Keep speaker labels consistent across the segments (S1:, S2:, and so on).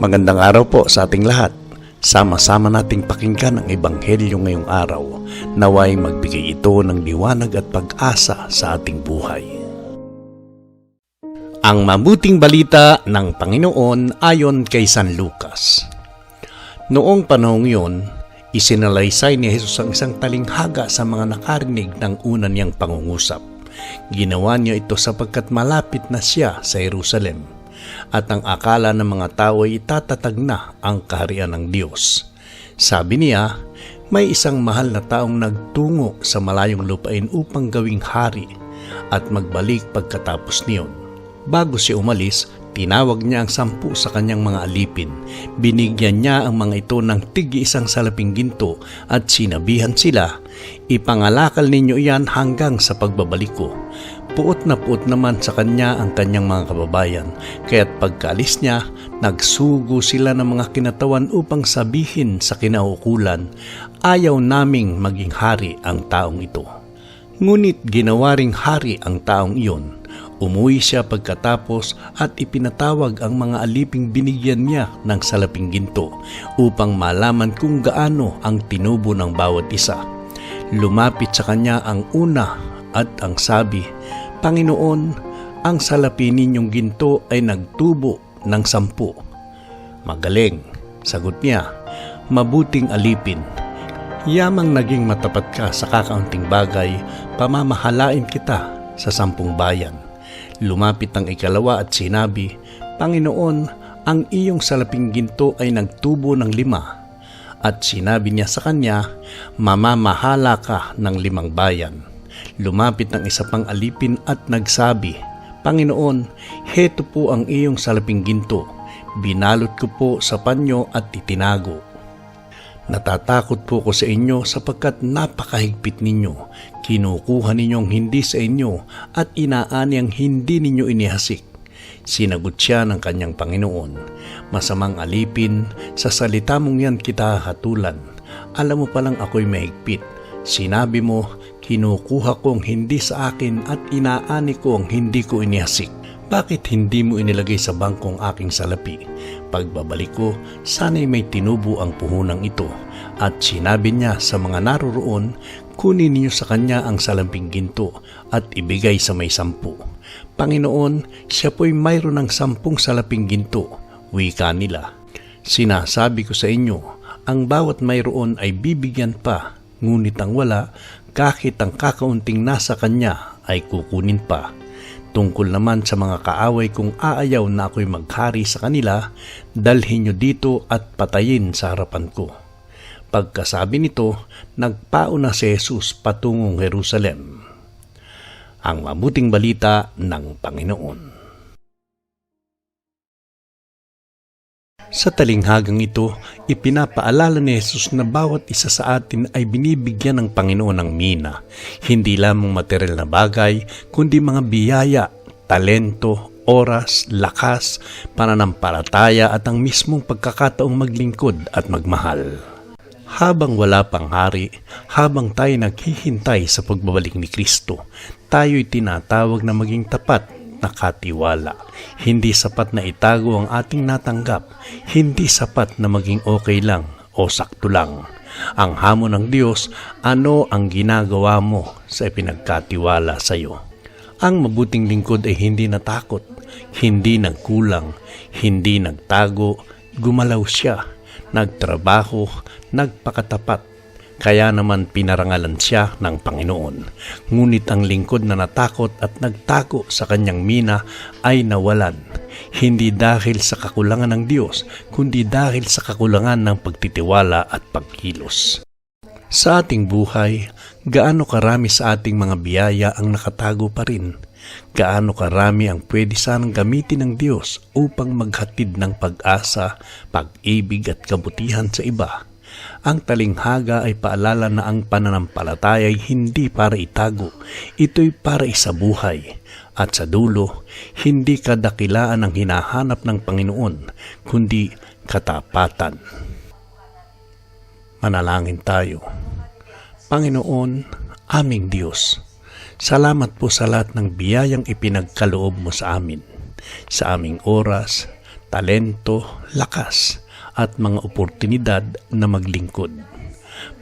S1: Magandang araw po sa ating lahat. Sama-sama nating pakinggan ang Ebanghelyo ngayong araw. Naway magbigay ito ng liwanag at pag-asa sa ating buhay. Ang mabuting balita ng Panginoon ayon kay San Lucas. Noong panahong yun, isinalaysay ni Jesus ang isang talinghaga sa mga nakarinig ng una niyang pangungusap. Ginawa niya ito sapagkat malapit na siya sa Jerusalem at ang akala ng mga tao ay itatatag na ang kaharian ng Diyos. Sabi niya, may isang mahal na taong nagtungo sa malayong lupain upang gawing hari at magbalik pagkatapos niyon. Bago siya umalis, tinawag niya ang sampu sa kanyang mga alipin. Binigyan niya ang mga ito ng tigi isang salaping ginto at sinabihan sila, Ipangalakal ninyo iyan hanggang sa pagbabalik ko. Puot na puot naman sa kanya ang kanyang mga kababayan, kaya't pagkaalis niya, nagsugo sila ng mga kinatawan upang sabihin sa kinaukulan, ayaw naming maging hari ang taong ito. Ngunit ginawa ring hari ang taong iyon. Umuwi siya pagkatapos at ipinatawag ang mga aliping binigyan niya ng salaping ginto upang malaman kung gaano ang tinubo ng bawat isa. Lumapit sa kanya ang una at ang sabi, Panginoon, ang salapi ninyong ginto ay nagtubo ng sampu. Magaling, sagot niya, mabuting alipin. Yamang naging matapat ka sa kakaunting bagay, pamamahalain kita sa sampung bayan. Lumapit ang ikalawa at sinabi, Panginoon, ang iyong salaping ginto ay nagtubo ng lima. At sinabi niya sa kanya, mamamahala ka ng limang bayan. Lumapit ang isa pang alipin at nagsabi, Panginoon, heto po ang iyong salaping ginto. Binalot ko po sa panyo at itinago. Natatakot po ko sa inyo sapagkat napakahigpit ninyo. Kinukuha ninyong hindi sa inyo at inaani ang hindi ninyo inihasik. Sinagot siya ng kanyang Panginoon, Masamang alipin, sa salita mong yan kita hatulan. Alam mo palang ako'y mahigpit. Sinabi mo, kinukuha ko ang hindi sa akin at inaani ko ang hindi ko inihasik. Bakit hindi mo inilagay sa bangkong aking salapi? Pagbabalik ko, sana'y may tinubo ang puhunang ito. At sinabi niya sa mga naroroon, kunin niyo sa kanya ang salamping ginto at ibigay sa may sampu. Panginoon, siya po'y mayroon ng sampung salaping ginto. Wika nila. Sinasabi ko sa inyo, ang bawat mayroon ay bibigyan pa, ngunit ang wala, kahit ang kakaunting nasa kanya ay kukunin pa. Tungkol naman sa mga kaaway kung aayaw na ako'y maghari sa kanila, dalhin nyo dito at patayin sa harapan ko. Pagkasabi nito, nagpauna si Jesus patungong Jerusalem. Ang mabuting balita ng Panginoon. Sa talinghagang ito, ipinapaalala ni Jesus na bawat isa sa atin ay binibigyan ng Panginoon ng mina. Hindi lamang material na bagay, kundi mga biyaya, talento, oras, lakas, pananampalataya at ang mismong pagkakataong maglingkod at magmahal. Habang wala pang hari, habang tayo naghihintay sa pagbabalik ni Kristo, tayo'y tinatawag na maging tapat nakatiwala. Hindi sapat na itago ang ating natanggap. Hindi sapat na maging okay lang o sakto lang. Ang hamon ng Diyos, ano ang ginagawa mo sa ipinagkatiwala sa iyo? Ang mabuting lingkod ay hindi natakot, hindi nagkulang, hindi nagtago, gumalaw siya, nagtrabaho, nagpakatapat, kaya naman pinarangalan siya ng Panginoon. Ngunit ang lingkod na natakot at nagtago sa kanyang mina ay nawalan. Hindi dahil sa kakulangan ng Diyos, kundi dahil sa kakulangan ng pagtitiwala at pagkilos. Sa ating buhay, gaano karami sa ating mga biyaya ang nakatago pa rin? Gaano karami ang pwede sanang gamitin ng Diyos upang maghatid ng pag-asa, pag-ibig at kabutihan sa iba? Ang talinghaga ay paalala na ang pananampalataya ay hindi para itago, ito'y para isabuhay. At sa dulo, hindi kadakilaan ang hinahanap ng Panginoon, kundi katapatan. Manalangin tayo. Panginoon, aming Diyos, salamat po sa lahat ng biyayang ipinagkaloob mo sa amin, sa aming oras, talento, lakas, at mga oportunidad na maglingkod.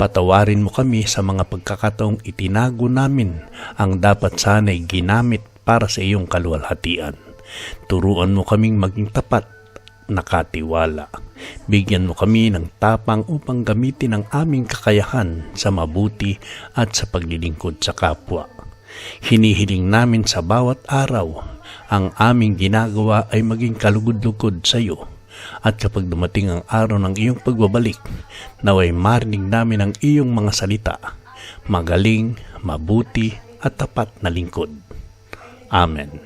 S1: Patawarin mo kami sa mga pagkakataong itinago namin ang dapat sana'y ginamit para sa iyong kaluwalhatian. Turuan mo kaming maging tapat, nakatiwala. Bigyan mo kami ng tapang upang gamitin ang aming kakayahan sa mabuti at sa paglilingkod sa kapwa. Hinihiling namin sa bawat araw ang aming ginagawa ay maging kalugod-lugod sa iyo. At kapag dumating ang araw ng iyong pagbabalik, naway marinig namin ang iyong mga salita, magaling, mabuti at tapat na lingkod. Amen.